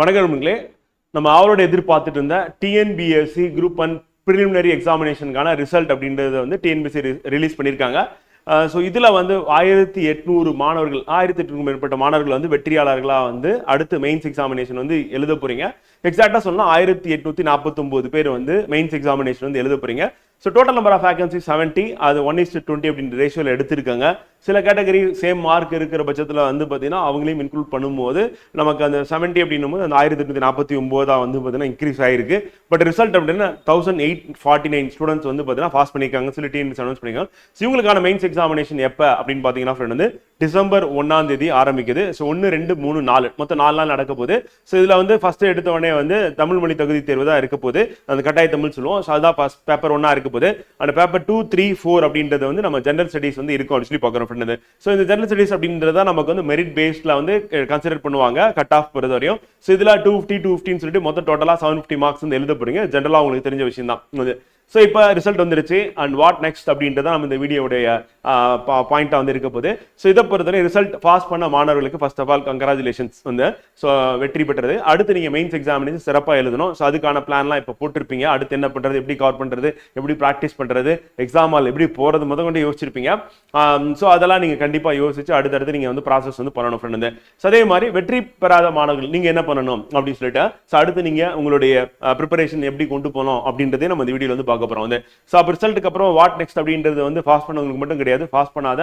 வணக்கம் நண்பர்களே. நம்ம அவரோட எதிர்பார்த்துட்டு இருந்த டிஎன்பிஎஸ்சி குரூப் ஒன் ப்ரிலிமினரி எக்ஸாமினேஷனுக்கான ரிசல்ட் அப்படின்றத வந்து டிஎன்பிஎஸ்சி ரிலீஸ் பண்ணியிருக்காங்க. ஸோ இதில் வந்து ஆயிரத்தி எட்நூறு மாணவர்கள் ஆயிரத்தி எட்நூறு மேற்பட்ட மாணவர்கள் வந்து வெற்றியாளர்களாக வந்து அடுத்து மெயின்ஸ் எக்ஸாமினேஷன் வந்து எழுத போகிறீங்க எக்ஸாக்டாக சொன்னால் ஆயிரத்தி எட்நூற்றி நாற்பத்தொம்போது பேர் வந்து மெயின்ஸ் எக்ஸாமினேஷன் வந்து எழுத போறீங்க. So total number of vacancy seventy அது ஒன் இஸ் டுவெண்ட்டி அப்படின்ற ரேஷியோவில் எடுத்திருக்காங்க. சில கேட்டகரி சேம் மார்க் இருக்கிற பட்சத்தில் வந்து பார்த்தீங்கன்னா அவங்களையும் இன்க்ளூட் பண்ணும்போது நமக்கு அந்த செவன்ட்டி அப்படின்னும் போது அந்த ஆயிரத்தி எட்நூத்தி நாற்பத்தி ஒம்போதாக வந்து பார்த்தீங்கன்னா இன்க்ரீஸ் ஆயிருக்கு. பட் ரிசல்ட் அப்படின்னா thousand eight forty nine students வந்து பார்த்தீங்கன்னா பாஸ் பண்ணியிருக்காங்க. சில டீம்ஸ் அனௌன்ஸ் பண்ணியிருக்காங்க. ஸோ இவங்களுக்கான மெயின்ஸ் எக்ஸாமினேஷன் எப்போ அப்படின்னு பார்த்தீங்கன்னா ஃப்ரெண்ட் வந்து டிசம்பர் ஒன்றாம் தேதி ஆரம்பிக்குது. ஸோ ஒன்று ரெண்டு மூணு நாலு. மொத்தம் நாலு நாள் நடக்க போகுது. ஸோ இதில் வந்து ஃபஸ்ட்டு எடுத்த உடனே வந்து தமிழ் மொழி தகுதி தேர்வு தான் இருக்க போது அந்த கட்டாய தமிழ் சொல்லுவோம். ஸோ அதுதான் பேப்பர் ஒன்றா இருக்க போகுது. அந்த பேப்பர் டூ த்ரீ ஃபோர் அப்படின்றது வந்து நம்ம ஜெனரல் ஸ்டடீஸ் வந்து இருக்கும் அப்படின்னு சொல்லி பார்க்குறோம் ஃப்ரெண்ட் ஸோ இந்த ஜெனரல் ஸ்டடீஸ் அப்படின்றத நமக்கு வந்து மெரிட் பேஸ்டில் வந்து கன்சிடர் பண்ணுவாங்க. கட் ஆஃப் பொறுத்த வரையும். ஸோ இதில் டூ ஃபிஃப்டி டூ ஃபிஃப்டின்னு சொல்லிட்டு மொத்தம் டோட்டலாக செவன் ஃபிஃப்டி மார்க்ஸ் வந்து எழுத போறீங்க ஜென்ரலாக உங்களுக்கு தெரிஞ்ச விஷயம் தான் ஸோ இப்போ ரிசல்ட் வந்துருச்சு அண்ட் வாட் நெக்ஸ்ட் அப்படின்றத நம்ம இந்த வீடியோடைய பாயிண்டாக வந்து இருக்க போது ஸோ இதை பொறுத்தவரை ரிசல்ட் பாஸ் பண்ண மாணவர்களுக்கு ஃபர்ஸ்ட் ஆஃப் ஆல் கங்க்ராச்சுலேஷன்ஸ் வந்து ஸோ வெற்றி பெற்றது. அடுத்து நீங்கள் மெயின்ஸ் எக்ஸாமினேஷன் சிறப்பாக எழுதணும். ஸோ அதுக்கான பிளான்லாம் இப்போ போட்டிருப்பீங்க. அடுத்து என்ன பண்ணுறது எப்படி கவர் பண்ணுறது எப்படி ப்ராக்டிஸ் பண்ணுறது எக்ஸாம் ஆல் எப்படி போகிறது முத கொண்டு யோசிச்சிருப்பீங்க. ஸோ அதெல்லாம் நீங்கள் கண்டிப்பாக யோசிச்சு அடுத்தடுத்து நீங்கள் வந்து ப்ராசஸ் வந்து பண்ணணும் ஃப்ரெண்டு ஸோ அதே மாதிரி வெற்றி பெறாத மாணவர்கள் நீங்கள் என்ன பண்ணணும் அப்படின்னு சொல்லிட்டு ஸோ அடுத்து நீங்கள் உங்களுடைய ப்ரிப்பரேஷன் எப்படி கொண்டு போகணும் அப்படின்றதே நம்ம இந்த வீடியோவில் வந்து பார்க்க போகிறோம் வந்து ஸோ அப்போ ரிசல்ட்டுக்கு அப்புறம் வாட் நெக்ஸ்ட் அப்படின்றது வந்து பாஸ் பண்ணவங்களுக்கு மட்டும் கிடையாது. பாஸ் பண்ணாத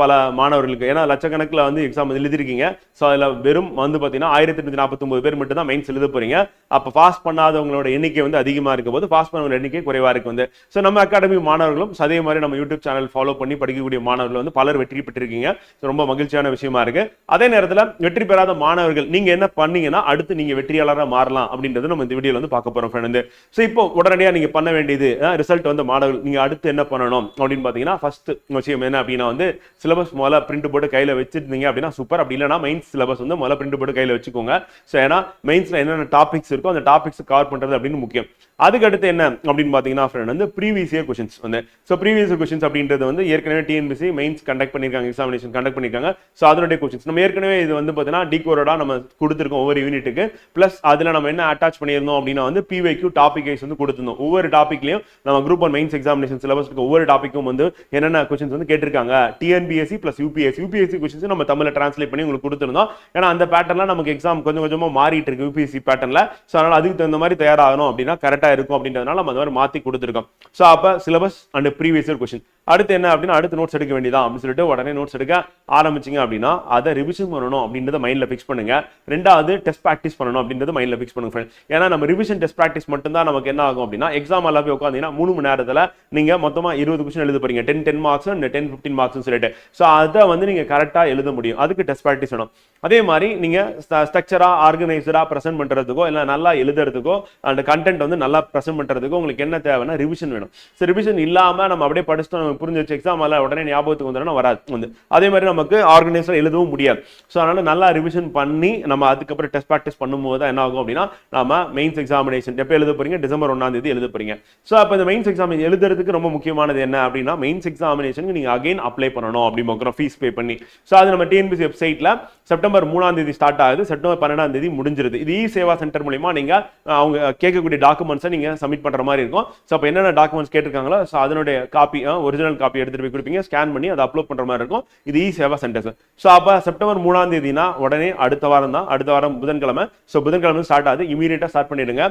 பல மாணவர்களுக்கு. ஏன்னா லட்சக்கணக்கில் வந்து எக்ஸாம் எழுதிருக்கீங்க ஸோ அதில் வெறும் வந்து பார்த்தீங்கன்னா ஆயிரத்தி எட்நூத்தி நாற்பத்தொம்பது பேர் மட்டும் தான் மெயின்ஸ் எழுத போறீங்க. அப்போ பாஸ் பண்ணாதவங்களோட எண்ணிக்கை வந்து அதிகமாக இருக்கும் போது பாஸ் பண்ணவங்க எண்ணிக்கை குறைவாக இருக்கும் வந்து. ஸோ நம்ம அகாடமி மாணவர்களும் அதே மாதிரி நம்ம யூடியூப் சேனல் ஃபாலோ பண்ணி படிக்கக்கூடிய மாணவர்கள் வந்து பலர் வெற்றி பெற்றிருக்கீங்க. So ரொம்ப மகிழ்ச்சியான விஷயமா இருக்கு. அதே நேரத்தில் வெற்றி பெறாத மாணவர்கள் நீங்கள் என்ன பண்ணீங்கன்னா அடுத்து நீங்கள் வெற்றியாளராக மாறலாம் அப்படின்றது நம்ம இந்த வீடியோவில் வந்து பார்க்க போகிறோம் ஃப்ரெண்டு ஸோ இப்போ உடனடியாக நீங்கள் பண்ண வேண்டியது ரிசல்ட் வந்து மாணவர்கள் நீங்கள் அடுத்து என்ன பண்ணணும் அப்படின்னு பார்த்தீங்கன்னா ஃபர்ஸ்ட் விஷயம் என்ன அப்படின்னா வந்து சிலபஸ் முதல்ல பிரிண்ட் போட்டு கையில வச்சிருந்தீங்க அப்படின்னா சூப்பர் அப்படி இல்லைன்னா மெயின்ஸ் சிலபஸ் வந்து முதல்ல பிரிண்ட் போட்டு கையில வச்சுக்கோங்க. ஸோ ஏன்னா மெயின்ஸ்ல என்னென்ன டாபிக்ஸ் இருக்கோ அந்த டாபிக்ஸ் கவர் பண்றது அப்படின்னு முக்கியம். அதுக்கு அடுத்து என்ன அப்படின்னு பார்த்தீங்கன்னா ஃப்ரெண்ட் வந்து ப்ரீவியஸ் இயர் கொஸ்டின்ஸ் வந்து. ஸோ ப்ரீவியஸ் கொஸ்டின்ஸ் அப்படின்றது வந்து ஏற்கனவே டிஎன்பிசி மெயின்ஸ் கண்டக்ட் பண்ணியிருக்காங்க எக்ஸாமினேஷன் கண்டக்ட் பண்ணியிருக்காங்க. ஸோ அதனுடைய கொஸ்டின்ஸ் நம்ம ஏற்கனவே இது வந்து பார்த்தீங்கன்னா டிகோரோட நம்ம கொடுத்துருக்கோம் ஒவ்வொரு யூனிட்டுக்கு ப்ளஸ் அதில் நம்ம என்ன அட்டாச் பண்ணியிருந்தோம் அப்படின்னா வந்து பிவைக்யூ டாபிக் வைஸ் வந்து கொடுத்துருந்தோம். ஒவ்வொரு டாப்பிக்லையும் நம்ம குரூப் ஒன் மெயின்ஸ் எக்ஸாமினேஷன் சிலபஸ்க்கு ஒவ்வொரு டாப்பிக்கும் வந்து என்னென்ன கொஸ்டின்ஸ் வந்து கேட்டிருக்காங்க? TNPSC plus UPSC UPSC questions நம்ம தமிழில் டிரான்ஸ்லேட் பண்ணி உங்களுக்கு கொடுத்துருந்தோம். ஏன்னா அந்த பேட்டர்லாம் நமக்கு எக்ஸாம் கொஞ்சம் கொஞ்சமாக மாறிட்டு இருக்கு யூபிஎஸ்சி பேட்டர்ல ஸோ அதனால் அதுக்கு தகுந்த மாதிரி தயாராகணும் அப்படின்னா கரெக்டாக இருக்கும் அப்படின்றதுனால நம்ம அந்த மாதிரி மாற்றி கொடுத்துருக்கோம். ஸோ அப்போ syllabus and previous year question அடுத்து என்ன அப்படின்னா அடுத்து நோட்ஸ் எடுக்க வேண்டியதான் அப்படின்னு சொல்லிட்டு உடனே நோட்ஸ் எடுக்க ஆரம்பிச்சிங்க அப்படின்னா அதை ரிவிஷன் பண்ணணும் அப்படின்றத மைண்டில் ஃபிக்ஸ் பண்ணுங்க. ரெண்டாவது டெஸ்ட் ப்ராக்டிஸ் பண்ணணும் அப்படின்றத மைண்டில் ஃபிக்ஸ் பண்ணுங்க ஃப்ரெண்ட் ஏன்னா நம்ம ரிவிஷன் டெஸ்ட் ப்ராக்டிஸ் மட்டும் தான் நமக்கு என்ன ஆகும் அப்படின்னா எக்ஸாம் எல்லாம் போய் உட்காந்தீங்கன்னா மூணு மணி நேரத்தில் நீங்கள் மொத்தமாக இருபது கொஸ்டின் எழுத போறீங்க. Ten ten marks and ten fifteen marks சொல்லிட்டு. ஸோ அதை வந்து நீங்கள் கரெக்டாக எழுத முடியும். அதுக்கு டெஸ்ட் ப்ராக்டிஸ் வேணும். அதே மாதிரி நீங்கள் ஸ்ட்ரக்சராக ஆர்கனைசராக ப்ரெசென்ட் பண்ணுறதுக்கோ இல்லை நல்லா எழுதுறதுக்கோ அந்த கண்டென்ட் வந்து நல்லா ப்ரெசென்ட் பண்ணுறதுக்கோ உங்களுக்கு என்ன தேவைன்னா ரிவிஷன் வேணும். ஸோ ரிவிஷன் இல்லாமல் நம்ம அப்படியே படிச்சுட்டு புரிஞ்சு வச்சு எக்ஸாம் எல்லாம் உடனே ஞாபகத்துக்கு வந்துடும் வராது. வந்து அதே மாதிரி நமக்கு ஆர்கனைஸாக எழுதவும் முடியாது. ஸோ அதனால நல்லா ரிவிஷன் பண்ணி நம்ம அதுக்கப்புறம் டெஸ்ட் ப்ராக்டிஸ் பண்ணும்போது தான் என்ன ஆகும் அப்படின்னா நம்ம மெயின்ஸ் எக்ஸாமினேஷன் எப்போ எழுத போறீங்க? டிசம்பர் ஒன்றாம் தேதி எழுத போறீங்க. ஸோ அப்போ இந்த மெயின்ஸ் எக்ஸாம் எழுதுறதுக்கு ரொம்ப முக்கியமானது என்ன அப்படின்னா மெயின்ஸ் எக்ஸாமினேஷனுக்கு நீங்கள் அகைன் அப்ளை பண்ணணும் அப்படி பார்க்குறோம். ஃபீஸ் பே பண்ணி. ஸோ அது நம்ம டிஎன்பிசி வெப்சைட்டில் செப்டம்பர் மூணாம் தேதி ஸ்டார்ட் ஆகுது. செப்டம்பர் பன்னெண்டாம் தேதி முடிஞ்சிருது. இது இ சேவா சென்டர் மூலியமா நீங்க அவங்க கேட்கக்கூடிய டாக்குமெண்ட்ஸை நீங்க சப்மிட் பண்ற மாதிரி இருக்கும். ஸோ அப்போ என்னென்ன டாக்குமெண்ட்ஸ் கேட்டிருக்காங்களோ ஸோ அதனுடைய காப்பி ஒரிஜினல் ஒரிஜினல் காப்பி எடுத்துட்டு போய் கொடுப்பீங்க. ஸ்கேன் பண்ணி அதை அப்லோட் பண்ற மாதிரி இருக்கும். இது இ சேவா சென்டர் ஸோ அப்போ செப்டம்பர் மூணாம் தேதினா உடனே அடுத்த வாரம் தான். அடுத்த வாரம் புதன்கிழமை. ஸோ புதன்கிழமை ஸ்டார்ட் ஆகுது. இமீடியட்டாக ஸ்டார்ட் பண்ணிடுங்க.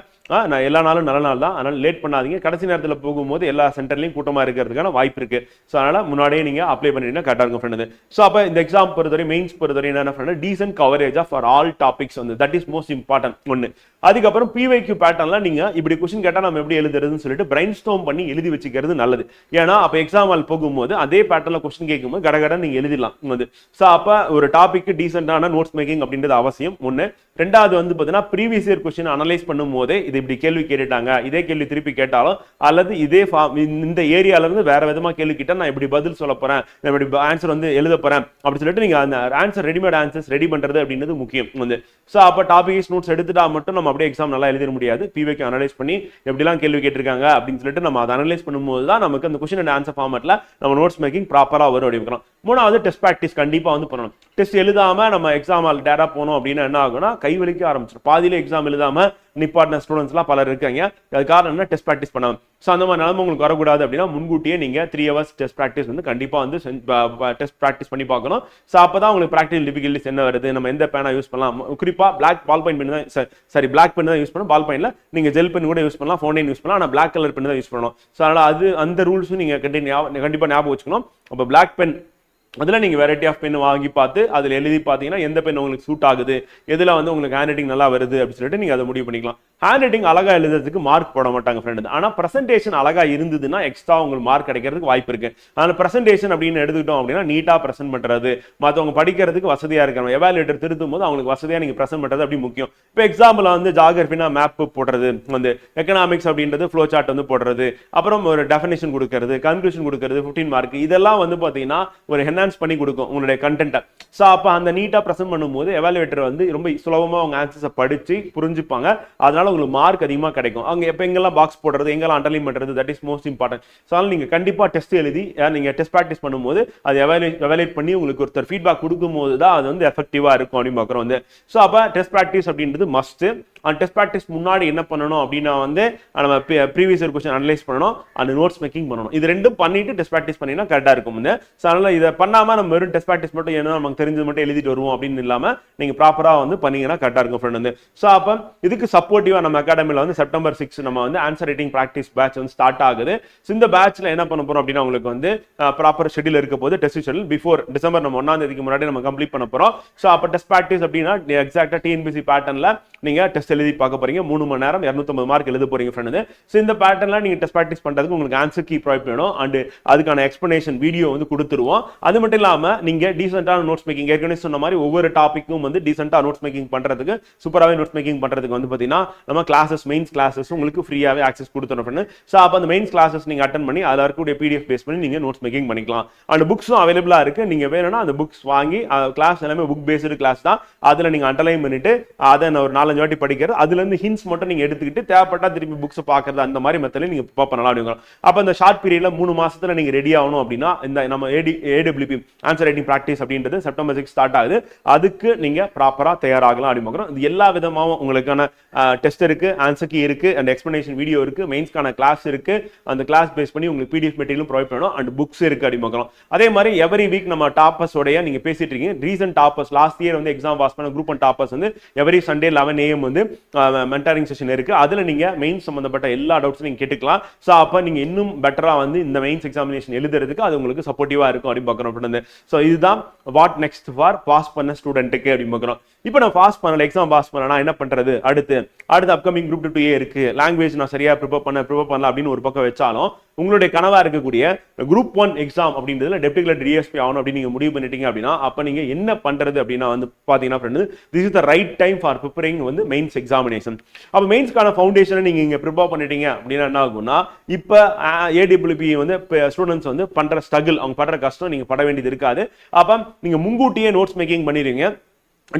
நான் எல்லா நாளும் நல்ல நாள் தான். அதனால லேட் பண்ணாதீங்க. கடைசி நேரத்தில் போகும்போது எல்லா சென்டர்லையும் கூட்டமாக இருக்கிறதுக்கான வாய்ப்பு இருக்கு. ஸோ அதனால முன்னாடியே நீங்க அப்ளை பண்ணிட்டீங்கன்னா கரெக்டாக இருக்கும் ஃப்ரெண்டு ஸோ அப்போ இந்த எக்ஸாம் பொறுத்தவரை மெயின்ஸ் பொறுத்தவரை என்ன friend decent coverage of for all topics வந்து. தட் இஸ் மோஸ்ட் இம்பார்ட்டன்ட் ஒன்று அதுக்கப்புறம் பிவைக்யூ பேட்டர்ன்லாம் நீங்க இப்படி கொஸ்டின் கேட்டால் நம்ம எப்படி எழுதுறதுன்னு சொல்லிட்டு பிரைன் ஸ்டோம் பண்ணி எழுதி வச்சுக்கிறது நல்லது. ஏன்னா அப்போ எக்ஸாம் ஹால் போகும்போது அதே பேட்டர்ல கொஸ்டின் கேட்கும்போது கடகட நீங்க எழுதிடலாம். வந்து ஸோ அப்ப ஒரு டாபிக் டீசென்டான நோட்ஸ் மேக்கிங் அப்படின்றது அவசியம். ஒன்று ரெண்டாவது வந்து பார்த்தீங்கன்னா ப்ரீவியஸ் இயர் கொஸ்டின் அனலைஸ் பண்ணும் போதே இது இப்படி கேள்வி கேட்டுட்டாங்க. இதே கேள்வி திருப்பி கேட்டாலும் அல்லது இதே இந்த ஏரியால இருந்து வேற விதமா கேள்வி கேட்டால் நான் இப்படி பதில் சொல்ல போறேன். நான் இப்படி ஆன்சர் வந்து எழுத போறேன். அப்படி சொல்லிட்டு நீங்க அந்த ஆன்சர் ரெடிமேட் ஆன்சர்ஸ் ரெடி பண்றது அப்படின்றது முக்கியம். வந்து ஸோ அப்போ டாபிக்ஸ் நோட்ஸ் எடுத்துட்டா மட்டும் நம்ம அப்படியே எக்ஸாம் நல்லா எழுதிட முடியாது. பிவேக்கு அனலைஸ் பண்ணி எப்படிலாம் கேள்வி கேட்டிருக்காங்க அப்படின்னு சொல்லிட்டு நம்ம அதை அனலைஸ் பண்ணும்போது தான் நமக்கு அந்த கொஸ்டின் அண்ட் ஆன்சர் ஃபார்ம் ஃபார்மெட்டில் நம்ம நோட்ஸ் மேக்கிங் ப்ராப்பராக வரும் அப்படிங்கிறோம் மூணாவது டெஸ்ட் ப்ராக்டிஸ் கண்டிப்பாக வந்து பண்ணணும். டெஸ்ட் எழுதாம நம்ம எக்ஸாம் டேரா போனோம் அப்படின்னா என்ன ஆகும்னா கை வலிக்க ஆரம்பிச்சிடும் பாதியிலே எக்ஸாம் எழுதாம நிப்பாட்டின ஸ்டூடெண்ட்ஸ்லாம் பலர் இருக்காங்க. அது காரணம் என்ன டெஸ்ட் ப்ராக்டிஸ் பண்ணலாம் ஸோ அந்த மாதிரி நிலம உங்களுக்கு வரக்கூடாது அப்படின்னா முன்கூட்டியே நீங்கள் த்ரீ ஹவர்ஸ் டெஸ்ட் ப்ராக்டிஸ் வந்து கண்டிப்பாக வந்து டெஸ்ட் ப்ராக்டிஸ் பண்ணி பார்க்கணும். ஸோ அப்போ தான் உங்களுக்கு ப்ராக்டிகல் டிஃபிகல்ட்டிஸ் என்ன வருது நம்ம எந்த பேனா யூஸ் பண்ணலாம். குறிப்பாக பிளாக் பால் பெயின் பண்ணி தான் சாரி பிளாக் பென் தான் யூஸ் பண்ணணும். பால் பெயினில் நீங்கள் ஜெல் பென் கூட யூஸ் பண்ணலாம் ஃபோன் யூஸ் பண்ணலாம். ஆனால் பிளாக் கலர் பென் தான் யூஸ் பண்ணணும். ஸோ அதனால் அது அந்த ரூல்ஸும் நீங்கள் கண்டிப்பாக கண்டிப்பாக ஞாபகம் வச்சுக்கணும். அப்போ பிளாக் பென் அதில் நீங்கள் வெரைட்டி ஆஃப் பென் வாங்கி பார்த்து அதில் எழுதி பார்த்தீங்கன்னா எந்த பென் உங்களுக்கு சூட் ஆகுது எதில் வந்து உங்களுக்கு ஹேண்ட் ரைட்டிங் நல்லா வருது அப்படின்னு சொல்லிட்டு நீங்கள் அதை முடிவு பண்ணிக்கலாம். ஹேண்ட் ரைட்டிங் அழகாக எழுதுறதுக்கு மார்க் போட மாட்டாங்க ஃப்ரெண்டு ஆனால் ப்ரெசன்டேஷன் அழகாக இருந்ததுன்னா எக்ஸ்ட்ரா உங்களுக்கு மார்க் கிடைக்கிறதுக்கு வாய்ப்பு இருக்குது அதனால் ப்ரெசன்டேஷன் அப்படின்னு எடுத்துக்கிட்டோம் அப்படின்னா நீட்டாக ப்ரெசென்ட் பண்ணுறது மற்றவங்க படிக்கிறதுக்கு வசதியாக இருக்கணும் எவாலுவேட்டர் திருத்தும் போது அவங்களுக்கு வசதியாக நீங்கள் ப்ரெசென்ட் பண்ணுறது அப்படி முக்கியம். இப்போ எக்ஸாம்பிள் வந்து ஜாகிரபினா மேப் போடுறது வந்து எக்கனாமிக்ஸ் அப்படின்றது ஃப்ளோ சார்ட் வந்து போடுறது. அப்புறம் ஒரு டெஃபினேஷன் கொடுக்கறது கன்க்ளூஷன் கொடுக்கறது ஃபிஃப்டீன் மார்க் இதெல்லாம் வந்து பார்த்தீங்கன்னா ஒரு என்ஹான்ஸ் பண்ணி கொடுக்கும் உங்களுடைய கண்டென்ட்டை ஸோ அப்போ அந்த நீட்டாக ப்ரெசென்ட் பண்ணும்போது எவாலுவேட்டர் வந்து ரொம்ப சுலபமாக அவங்க ஆன்சர்ஸை படித்து புரிஞ்சுப்பாங்க. அதனால உங்களுக்கு மார்க் அதிகமாக கிடைக்கும். அங்கே எப்போ எங்கெல்லாம் பாக்ஸ் போடுறது எங்கெல்லாம் அண்டர்லைன் பண்ணுறது that is most important so அதனால் நீங்கள் கண்டிப்பாக டெஸ்ட் எழுதி நீங்கள் நீங்க டெஸ்ட் ப்ராக்டிஸ் பண்ணும்போது அது எவாலுவேட் எவாலுவேட் பண்ணி உங்களுக்கு ஒருத்தர் ஃபீட்பேக் கொடுக்கும்போது தான் அது வந்து எஃபெக்டிவாக இருக்கும் அப்படின்னு பார்க்குறோம் வந்து. ஸோ அப்போ டெஸ்ட் ப்ராக்டிஸ் அப்படின்றது மஸ்ட்டு டெஸ்ட் ப்ராக்டிஸ் முன்னாடி என்ன பண்ணணும் அப்படின்னா வந்து நம்ம ப்ரீவியஸ் இயர் கொஸ்டின் அனலைஸ் பண்ணணும் அந்த நோட்ஸ் மேக்கிங் பண்ணணும். இது ரெண்டும் பண்ணிட்டு டெஸ்ட் ப்ராக்டிஸ் பண்ணினா கரெக்டாக இருக்கும் வந்து ஸோ அதனால் இதை பண்ணாமல் நம்ம வெறும் டெஸ்ட் ப்ராக்டிஸ் மட்டும் என்ன நமக்கு தெரிஞ்சது மட்டும் எழுதிட்டு வருவோம் அப்படின்னு இல்லாமல் நீங்கள் ப்ராப்பராக வந்து பண்ணீங்கன்னா கரெக்டாக இருக்கும் ஃப்ரெண்ட் வந்து. ஸோ அப்போ இதுக்கு சப்போர்ட்டிவாக நம்ம அகாடமியில் வந்து செப்டம்பர் சிக்ஸ் நம்ம வந்து ஆன்சர் ரைட்டிங் ப்ராக்டிஸ் பேட்ச் வந்து ஸ்டார்ட் ஆகுது. ஸோ இந்த பேட்ச்ல என்ன பண்ண போகிறோம் அப்படின்னா உங்களுக்கு வந்து ப்ராப்பர் ஷெடியூல் இருக்க போது டெஸ்ட் ஷெடியூல் பிஃபோர் டிசம்பர் நம்ம ஒன்றாம் தேதிக்கு முன்னாடி நம்ம கம்ப்ளீட் பண்ண போறோம். ஸோ அப்போ டெஸ்ட் ப்ராக்டிஸ் அப்படின்னா எக்ஸாக்டாக டிஎன்பிசி பேட்டர்னில் நீங்க டெஸ்ட் எழுதி பார்க்க போறீங்க. மூணு மணி நேரம் இரநூத்தம்பது மார்க் எழுத போறீங்க ஃப்ரெண்டு ஸோ இந்த பேட்டர்ல நீங்க டெஸ்ட் ப்ராக்டிஸ் பண்றதுக்கு உங்களுக்கு ஆன்சர் கீ ப்ரொவைட் வேணும். அண்ட் அதுக்கான எக்ஸ்பிளனேஷன் வீடியோ வந்து கொடுத்துருவோம். அது மட்டும் இல்லாம நீங்க டீசென்டான நோட்ஸ் மேக்கிங் ஏற்கனவே சொன்ன மாதிரி ஒவ்வொரு டாப்பிக்கும் வந்து டீசென்டா நோட்ஸ் மேக்கிங் பண்றதுக்கு சூப்பராகவே நோட்ஸ் மேக்கிங் பண்றதுக்கு வந்து பாத்தீங்கன்னா நம்ம கிளாஸஸ் மெயின்ஸ் கிளாஸஸ் உங்களுக்கு ஃப்ரீயாவே ஆக்சஸ் கொடுத்துரும் ஃப்ரெண்டு ஸோ அப்போ அந்த மெயின்ஸ் கிளாஸஸ் நீங்க அட்டன் பண்ணி அதில் இருக்கக்கூடிய பிடிஎஃப் பேஸ் பண்ணி நீங்க நோட்ஸ் மேக்கிங் பண்ணிக்கலாம். அந்த புக்ஸும் அவைலபிளா இருக்கு. நீங்க வேணும்னா அந்த புக்ஸ் வாங்கி கிளாஸ் எல்லாமே புக் பேஸ்டு கிளாஸ் தான். அதுல நீங்க அண்டர்லைன் பண்ணிட்டு அதை நான் ஒரு நாலஞ்சு வாட்டி படிக்க அதுல இருந்து ஹின்ஸ் மட்டும் நீங்க எடுத்துக்கிட்டு தேவைப்பட்டா திருப்பி புக்ஸ் பாக்குறது அந்த மாதிரி மெத்தட்ல நீங்க ப்ரிப்பேர் பண்ணலாம் அப்படிங்க அப்ப இந்த ஷார்ட் பீரியட்ல மூணு மாசத்துல நீங்க ரெடி ஆகணும் அப்படின்னா இந்த நம்ம AD AWP answer writing practice அப்படின்றது செப்டம்பர் சிக்ஸ் ஸ்டார்ட் ஆகுது. அதுக்கு நீங்க ப்ராப்பரா தயாராகலாம் அப்படின்னு இது எல்லா விதமாகவும் உங்களுக்கான டெஸ்ட் இருக்கு ஆன்சர் கீ இருக்கு அண்ட் எக்ஸ்பிளனேஷன் வீடியோ இருக்கு மெயின்ஸ்க்கான கிளாஸ் இருக்கு. அந்த கிளாஸ் பேஸ் பண்ணி உங்களுக்கு பிடிஎஃப் மெட்டீரியலும் ப்ரொவைட் பண்ணணும். அண்ட் புக்ஸ் இருக்கு அப்படின்னு அதே மாதிரி எவரி வீக் நம்ம டாப்பர்ஸ் உடைய நீங்க பேசிட்டு இருக்கீங்க. ரீசன்ட் டாப்பர்ஸ் லாஸ்ட் இயர் வந்து எக்ஸாம் பாஸ் பண்ண குரூப் அண்ட் டாப்பர்ஸ் வந்து எவ்ரி சண்டே லெவன் ஏஎம் வந்து மென்டாரிங் செஷன் இருக்கு. அதுல நீங்க மெயின் சம்பந்தப்பட்ட எல்லா டவுட்ஸும் நீங்க கேட்டுக்கலாம். ஸோ அப்போ நீங்க இன்னும் பெட்டரா வந்து இந்த மெயின்ஸ் எக்ஸாமினேஷன் எழுதுறதுக்கு அது உங்களுக்கு சப்போர்ட்டிவா இருக்கும் அப்படின்னு பார்க்குறோம் அப்படின்னு ஸோ இதுதான் வாட் நெக்ஸ்ட் ஃபார் பாஸ் பண்ண ஸ்டூடெண்ட்டுக்கு அப்படின்னு பார்க்குறோம் இப்போ நான் பாஸ் பண்ணல எக்ஸாம் பாஸ் பண்ணனா என்ன பண்றது? அடுத்து அடுத்து அப்கமிங் குரூப் டூ ஏ இருக்கு. லாங்குவேஜ் நான் சரியா ப்ரிப்பேர் பண்ண ப்ரிப்பேர் பண்ணல அப்படின்னு ஒரு பக்கம் வச்சாலும் உங்களுடைய கனவா இருக்கக்கூடிய குரூப் ஒன் எக்ஸாம் அப்படின்றதுல டெப்டிகுலர் டிஎஸ்பி ஆகணும் அப்படின்னு நீங்க முடிவு பண்ணிட்டீங்க அப்படின்னா அப்ப நீங்க என்ன பண்றது அப்படின்னா வந்து பாத்தீங்கன்னா friend this is the right time for preparing வந்து மெயின்ஸ் எக்ஸாமினேஷன் அப்ப மெயின்ஸ்க்கான ஃபவுண்டேஷனை நீங்க இங்க ப்ரிப்பேர் பண்ணிட்டீங்க அப்படின்னா என்ன ஆகும்னா இப்ப ஏடிபிள்பி வந்து ஸ்டூடெண்ட்ஸ் வந்து பண்ற ஸ்ட்ரகிள் அவங்க படுற கஷ்டம் நீங்க பட வேண்டியது இருக்காது. அப்ப நீங்க முன்கூட்டியே நோட்ஸ் மேக்கிங் பண்ணிடுவீங்க.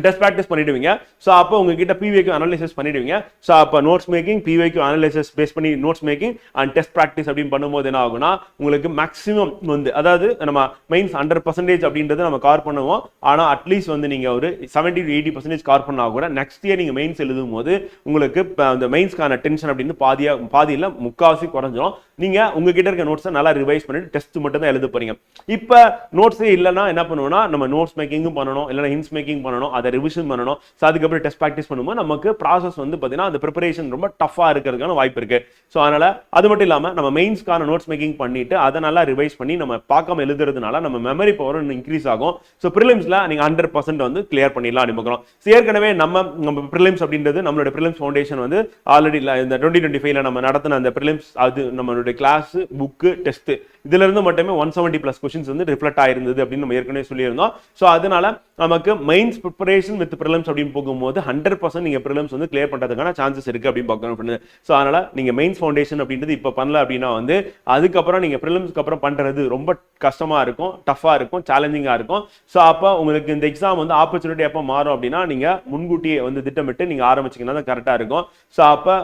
டெஸ்ட் ப்ராக்டிஸ் பண்ணிடுவீங்க. ஸோ அப்போ உங்ககிட்ட பிவிக்கு அனலைசிஸ் பண்ணிடுவீங்க. ஸோ அப்போ நோட்ஸ் மேக்கிங் பிவிக்கு அனலைசிஸ் பேஸ் பண்ணி notes making and test practice அப்படின்னு பண்ணும்போது என்ன ஆகும்னா உங்களுக்கு மேக்ஸிமம் வந்து அதாவது நம்ம மெயின்ஸ் ஹண்ட்ரட் பர்சன்டேஜ் அப்படின்றது நம்ம கார் பண்ணுவோம். ஆனால் அட்லீஸ்ட் வந்து நீங்கள் ஒரு செவன்டி டு எயிட்டி பர்சன்டேஜ் கார் பண்ணால் கூட நெக்ஸ்ட் இயர் நீங்கள் மெயின்ஸ் எழுதும் போது உங்களுக்கு அந்த மெயின்ஸ்க்கான டென்ஷன் அப்படின்னு பாதியாக பாதியில் முக்காவாசி குறைஞ்சிரும். நீங்கள் உங்ககிட்ட இருக்க நோட்ஸை நல்லா ரிவைஸ் பண்ணிட்டு டெஸ்ட் மட்டும் தான் எழுத போறீங்க. இப்போ நோட்ஸே இல்லைன்னா என்ன பண்ணுவோம்னா நம்ம நோட்ஸ் மேக்கிங்கும் பண்ணணும் இல்லைனா ஹின்ஸ் மேக்கிங் பண்ணணும் அதை ரிவிஷன் பண்ணணும். ஸோ அதுக்கப்புறம் டெஸ்ட் ப்ராக்டிஸ் பண்ணும்போது நமக்கு ப்ராசஸ் வந்து பார்த்தீங்கன்னா அந்த ப்ரிப்பரேஷன் ரொம்ப டஃபாக இருக்கிறதுக்கான வாய்ப்பு இருக்கு. ஸோ அதனால அது மட்டும் இல்லாமல் நம்ம மெயின்ஸ்க்கான நோட்ஸ் மேக்கிங் பண்ணிட்டு அதை நல்லா ரிவைஸ் பண்ணி நம்ம பார்க்காம எழுதுறதுனால நம்ம மெமரி பவர் இன்னும் இன்க்ரீஸ் ஆகும். ஸோ ப்ரிலிம்ஸ்ல நீங்கள் ஹண்ட்ரட் பர்சன்ட் வந்து கிளியர் பண்ணிடலாம் அனுப்புகிறோம் ஸோ ஏற்கனவே நம்ம நம்ம ப்ரிலிம்ஸ் அப்படின்றது நம்மளோட ப்ரிலிம்ஸ் ஃபவுண்டேஷன் வந்து ஆல்ரெடி இந்த டுவெண்ட்டி டுவெண்ட்டி ஃபைவ்ல நம்ம நடத்தின அந்த ப்ரிலிம்ஸ் அது நம்மளுடைய கிளாஸ் புக்கு டெஸ்ட் இதுல இருந்து மட்டுமே ஒன் செவன்ட்டி பிளஸ் கொஸ்டின்ஸ் வந்து ரிஃப்ளெக்ட் ஆயிருந்தது அப்படின்னு நம்ம ஏற்கனவே சொல்லியிருந்தோம். ஸோ அதனால நமக்கு மெயின்ஸ் ப்ரிப்பரேஷன் வித் ப்ரிலம்ஸ் அப்படின்னு போகும்போது ஹண்ட்ரட் பர்சன்ட் நீங்க ப்ரிலம்ஸ் வந்து கிளியர் பண்றதுக்கான சான்சஸ் இருக்கு அப்படின்னு பார்க்கணும் ஸோ அதனால நீங்க மெயின்ஸ் ஃபவுண்டேஷன் அப்படின்றது இப்போ பண்ணல அப்படின்னா வந்து அதுக்கப்புறம் நீங்க ப்ரிலம்ஸ்க்கு அப்புறம் பண்றது ரொம்ப கஷ்டமா இருக்கும் டஃபா இருக்கும் சேலஞ்சிங்கா இருக்கும். ஸோ அப்போ உங்களுக்கு இந்த எக்ஸாம் வந்து ஆப்பர்ச்சுனிட்டி எப்போ மாறும் அப்படின்னா நீங்க முன்கூட்டியே வந்து திட்டமிட்டு நீங்க ஆரம்பிச்சீங்கன்னா தான் கரெக்டா இருக்கும். ஸோ அப்போ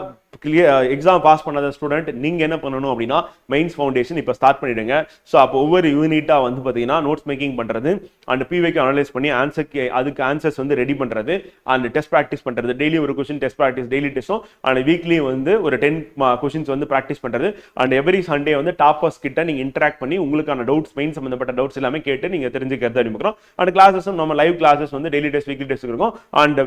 கிளியர் எக்ஸாம் பாஸ் பண்ணாத ஸ்டூடெண்ட் நீங்கள் என்ன பண்ணணும் அப்படின்னா மெயின்ஸ் ஃபவுண்டேஷன் இப்போ ஸ்டார்ட் பண்ணிடுங்க. ஸோ அப்போ ஒவ்வொரு யூனிட்டாக வந்து பார்த்தீங்கன்னா நோட்ஸ் மேக்கிங் பண்ணுறது அண்ட் பிவைக்கு அனலைஸ் பண்ணி ஆன்சர்க்கு அதுக்கு ஆன்சர்ஸ் வந்து ரெடி பண்ணுறது அண்ட் டெஸ்ட் ப்ராக்டிஸ் பண்ணுறது டெய்லி ஒரு கொஷின் டெஸ்ட் ப்ராக்டிஸ் டெய்லி டெஸ்ட்டும் அண்ட் வீக்லி வந்து ஒரு டென் கொஷின்ஸ் uh, வந்து ப்ராக்டிஸ் பண்ணுறது அண்ட் எவ்ரி சண்டே வந்து டாப்பர்ஸ் கிட்ட நீங்கள் இன்ட்ராக்ட் பண்ணி உங்களுக்கான டவுட்ஸ் மெயின் சம்பந்தப்பட்ட டவுட்ஸ் எல்லாமே கேட்டு நீங்கள் தெரிஞ்சுக்கிறது அனுப்பிக்கிறோம் அண்ட் கிளாஸஸும் நம்ம லைவ் கிளாஸஸ் வந்து டெய்லி டெஸ்ட் வீக்லி டெஸ்ட் இருக்கும். அண்ட்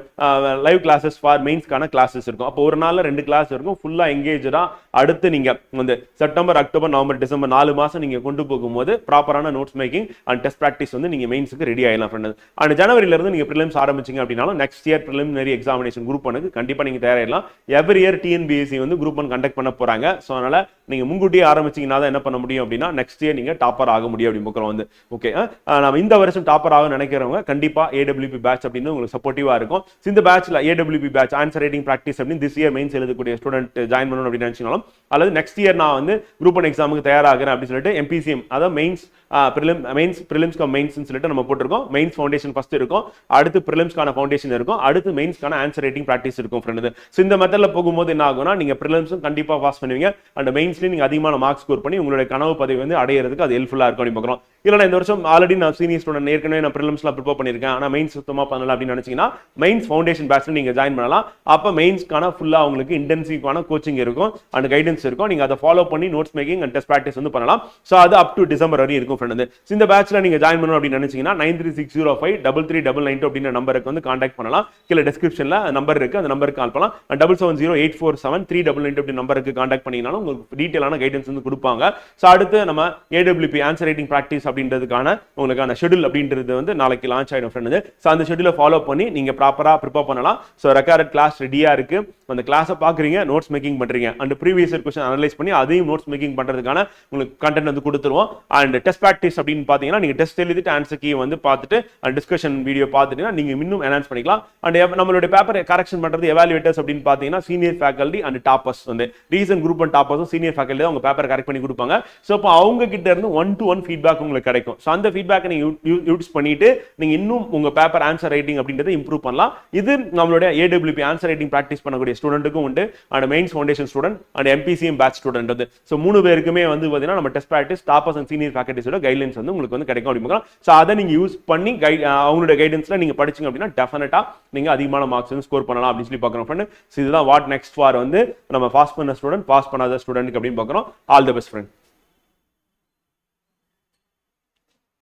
லைவ் கிளாஸஸ் ஃபார் மெயின்ஸ்க்கான கிளாஸஸ் இருக்கும். அப்போ ஒரு நாளில் ரெண்டு கிளாஸ் இருக்கும். ஃபுல்லாக எங்கேஜாக அடுத்து நீங்கள் வந்து செப்டம்பர் அக்டோபர் நவம்பர் டிசம்பர் நாலு மாதம் நீங்கள் கொண்டு போகும்போது ப்ராப்பரான notes making and test practice வந்து நீங்கள் மெயின்ஸுக்கு ரெடி ஆகலாம் ஃப்ரெண்ட் அண்ட் ஜனவரியிலேருந்து நீங்கள் ப்ரிலிம்ஸ் ஆரம்பிச்சிங்க அப்படின்னாலும் next year preliminary examination group ஒனுக்கு கண்டிப்பாக நீங்கள் தயாரிடலாம் எவ்ரி இயர் டிஎன்பிஎஸ்சி வந்து குரூப் ஒன் கண்டக்ட் பண்ண போகிறாங்க ஸோ அதனால் நீங்கள் முன்கூட்டியே ஆரம்பிச்சீங்கன்னா தான் என்ன பண்ண முடியும் அப்படின்னா நெக்ஸ்ட் இயர் நீங்கள் டாப்பர் ஆக முடியும் அப்படின்னு பார்க்குறோம் வந்து. ஓகே நம்ம இந்த வருஷம் டாப்பர் ஆக நினைக்கிறவங்க கண்டிப்பாக ஏடபிள்யூபி பேட்ச் அப்படின்னு உங்களுக்கு சப்போர்ட்டிவாக இருக்கும். இந்த பேட்சில் AWP batch answer writing practice அப்படின்னு திஸ் இயர் மெயின்ஸ் எழுதக்கூடிய ஸ்டூடெண்ட் ஜாயின் eh, பண்ணணும் அப்படின்னு நினைச்சீங்களும் அல்லது நெக்ஸ்ட் இயர் நான் வந்து குரூப் ஒன் எக்ஸாமுக்கு தயாராகிறேன் அப்படின்னு சொல்லிட்டு எம்பிசிஎம் அதாவது மெயின்ஸ் ப்ரிலிம் மெயின்ஸ் ப்ரிலிம்ஸ்க்கு மெயின்ஸ்னு சொல்லிட்டு நம்ம போட்டிருக்கோம். மெயின்ஸ் ஃபவுண்டேஷன் ஃபஸ்ட் இருக்கும். அடுத்து ப்ரிலிம்ஸ்க்கான ஃபவுண்டேஷன் இருக்கும். அடுத்து மெயின்ஸ்க்கான ஆன்சர் ரைட்டிங் ப்ராக்டிஸ் இருக்கும் ஃப்ரெண்டு ஸோ இந்த மெத்தடில் போகும்போது என்ன ஆகும்னா நீங்க ப்ரிலிம்ஸும் கண்டிப்பா பாஸ் பண்ணுவீங்க. அண்ட் மெயின்ஸ்லேயும் நீங்க அதிகமான மார்க் ஸ்கோர் பண்ணி உங்களுடைய கனவு பதவி வந்து அடையிறதுக்கு அது ஹெல்ப்ஃபுல்லா இருக்கும் அப்படின்னு பார்க்குறோம் இல்லை இந்த வருஷம் ஆல்ரெடி நான் சீனியர் ஸ்டூடெண்ட் ஏற்கனவே நான் ப்ரிலிம்ஸ்லாம் ப்ரிப்பேர் பண்ணியிருக்கேன். ஆனால் மெயின்ஸ் சுத்தமாக பண்ணல அப்படின்னு நினச்சிங்கன்னா மெயின்ஸ் ஃபவுண்டேஷன் பேட்ச்ல நீங்க ஜாயின் பண்ணலாம். அப்போ மெயின்ஸ்க்கான ஃபுல்லா உங்களுக்கு இன்டென்ஸ் இன்டென்சிவான கோச்சிங் இருக்கும். அண்ட் கைடன்ஸ் இருக்கும். நீங்கள் அதை ஃபாலோ பண்ணி notes making and test practice வந்து பண்ணலாம். ஸோ அது அப் டு டிசம்பர் வரையும் இருக்கும் ஃப்ரெண்ட் இந்த பேட்ச்ல நீங்கள் ஜாயின் பண்ணணும் அப்படின்னு நினச்சிங்கன்னா nine three six zero five double three double nine அப்படின்ற நம்பருக்கு வந்து காண்டாக்ட் பண்ணலாம். கீழே டிஸ்கிரிப்ஷனில் நம்பர் இருக்குது அந்த நம்பருக்கு கால் பண்ணலாம். And double seven zero eight four seven three double nine அப்படி நம்பருக்கு காண்டாக்ட் பண்ணிங்கனாலும் உங்களுக்கு டீட்டெயிலான கைடன்ஸ் வந்து கொடுப்பாங்க. ஸோ அடுத்து நம்ம ஏடபிள்யூபி ஆன்சர் ரைட்டிங் ப்ராக்டிஸ் அப்படின்றதுக்கான உங்களுக்கான ஷெடியூல் அப்படின்றது வந்து நாளைக்கு லான்ச் ஆகிடும் ஃப்ரெண்டு ஸோ அந்த ஷெடியூலை ஃபாலோ பண்ணி நீங்கள் ப்ராப்பராக ப்ரிப்பேர் பண்ணலாம். ஸோ ரெக்கார்ட் கிளாஸ் ரெடியாக இருக்குது அந்த கிளாஸை பார்க்குறீங்க. நோட்ஸ் மேக்கிங் பண்றீங்க. அண்ட் ப்ரீவியஸ் கொஸ்டின் அனலைஸ் பண்ணி அதையும் நோட்ஸ் மேக்கிங் பண்றதுக்கான உங்களுக்கு கண்டென்ட் வந்து கொடுத்துருவோம். அண்ட் டெஸ்ட் ப்ராக்டிஸ் அப்படின்னு பாத்தீங்கன்னா நீங்க டெஸ்ட் எழுதிட்டு ஆன்சர் கீ வந்து பார்த்துட்டு அண்ட் டிஸ்கஷன் வீடியோ பார்த்துட்டீங்கன்னா நீங்க இன்னும் என்ஹான்ஸ் பண்ணிக்கலாம். அண்ட் நம்மளுடைய பேப்பர் கரெக்ஷன் பண்றது எவாலுவேட்டர்ஸ் அப்படின்னு பாத்தீங்கன்னா சீனியர் ஃபேக்கல்டி அண்ட் டாப்பர்ஸ் வந்து. ரீசன் குரூப் அண்ட் டாப்பர்ஸும் சீனியர் ஃபேக்கல்டி தான் உங்க பேப்பர் கரெக்ட் பண்ணி கொடுப்பாங்க. ஸோ அப்போ அவங்க கிட்ட இருந்து ஒன் டு ஒன் ஃபீட்பேக் உங்களுக்கு கிடைக்கும். ஸோ அந்த ஃபீட்பேக் நீங்க யூஸ் பண்ணிட்டு நீங்க இன்னும் உங்க பேப்பர் ஆன்சர் ரைட்டிங் அப்படின்றத இம்ப்ரூவ் பண்ணலாம். இது நம்மளுடைய ஏடபிள்யூபி ஆன்சர் ரைட்டிங் ப்ராக்டிஸ் பண்ணக்கூடிய ஸ்டூடெண்ட்டுக்கும் உண்டு. And mains foundation student and MPCM batch student வந்து ஸோ மூணு பேருக்குமே வந்து பார்த்தீங்கன்னா நம்ம test practice toppers and senior ஃபேக்கல்ட்டிஸோட guidelines வந்து உங்களுக்கு வந்து கிடைக்கும் அப்படின்னு ஸோ அதை நீங்கள் யூஸ் பண்ணி கைட் அவங்களோட கைடன்ஸில் நீங்கள் படிச்சிங்க அப்படின்னா டெஃபினட்டாக நீங்கள் அதிகமான மார்க்ஸ் வந்து ஸ்கோர் பண்ணலாம் அப்படின்னு சொல்லி பார்க்குறோம் ஃப்ரெண்ட் ஸோ இதுதான் வாட் நெக்ஸ்ட் ஃபார் வந்து நம்ம பாஸ் பண்ண ஸ்டூடெண்ட் பாஸ் பண்ணாத ஸ்டூடெண்ட் அப்படின்னு பார்க்குறோம். All the best friend